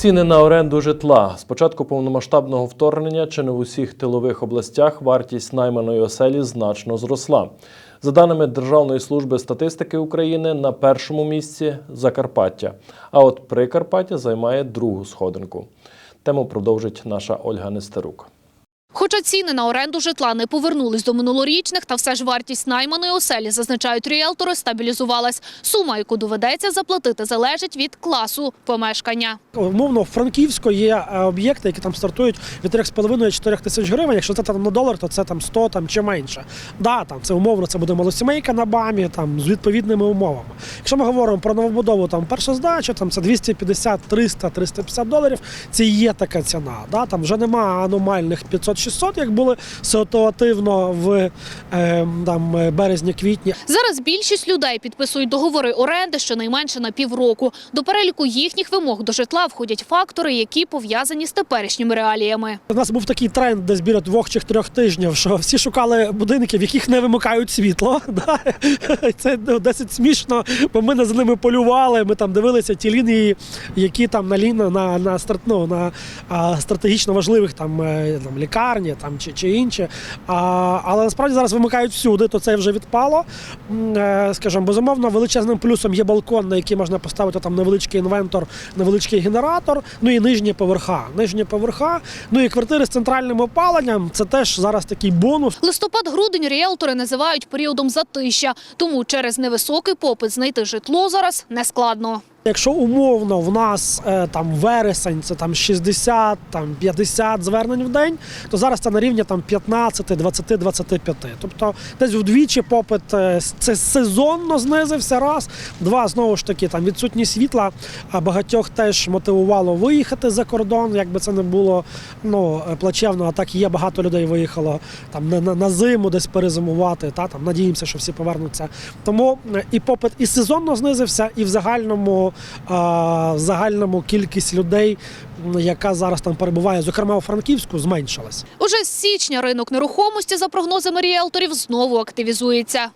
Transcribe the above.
Ціни на оренду житла з початку повномасштабного вторгнення чи не в усіх тилових областях вартість найманої оселі значно зросла. За даними Державної служби статистики України, на першому місці Закарпаття. А от Прикарпаття займає другу сходинку. Тему продовжить наша Ольга Нестерук. Хоча ціни на оренду житла не повернулись до минулорічних, та все ж вартість найманої оселі, зазначають ріелтори, стабілізувалась. Сума, яку доведеться заплатити, залежить від класу помешкання. Умовно, в Франківську є е, об'єкти, які там стартують від 3,5-4 тисяч гривень. Якщо це там на долар, то це там 100 там, чи менше. Да, там це умовно, це буде малосімейка на бамі, там з відповідними умовами. Якщо ми говоримо про новобудову, там перша здача, там це 250, 300, 350 доларів. Це є така ціна. Да? Там вже немає аномальних 500-600, як були ситуативно в е, там, березні-квітні. Зараз більшість людей підписують договори оренди щонайменше на півроку. До переліку їхніх вимог до житла входять фактори, які пов'язані з теперішніми реаліями. У нас був такий тренд десь біля двох чи трьох тижнів, що всі шукали будинки, в яких не вимикають світло. Да? Це ну, досить смішно, бо ми за ними полювали. Ми там дивилися ті лінії, які там на ліна на, на, ну, на а, стратегічно важливих там, е, там лікарні там, чи, чи інші. А, але насправді зараз вимикають всюди, то це вже відпало. Е, Скажімо, безумовно, величезним плюсом є балкон, на який можна поставити там невеличкий інвентор, невеличкий генератор, ну і нижні поверха. Нижні поверха, ну і квартири з центральним опаленням це теж зараз такий бонус. Листопад-грудень ріелтори називають періодом затища, тому через невисокий попит знайти житло зараз нескладно. Якщо умовно в нас е, там вересень, це там 60, там 50 звернень в день, то зараз це на рівні там 15, 20, 25. Тобто десь вдвічі попит е, це сезонно знизився раз. Два знову ж таки там відсутність світла, багатьох теж мотивувало виїхати за кордон, якби це не було ну е, плачевно. А так є багато людей виїхало там на, на, на зиму, десь перезимувати. Та там надіємося, що всі повернуться. Тому і попит і сезонно знизився, і в загальному в загальному кількість людей, яка зараз там перебуває, зокрема у Франківську, зменшилась. Уже з січня ринок нерухомості, за прогнозами ріелторів, знову активізується.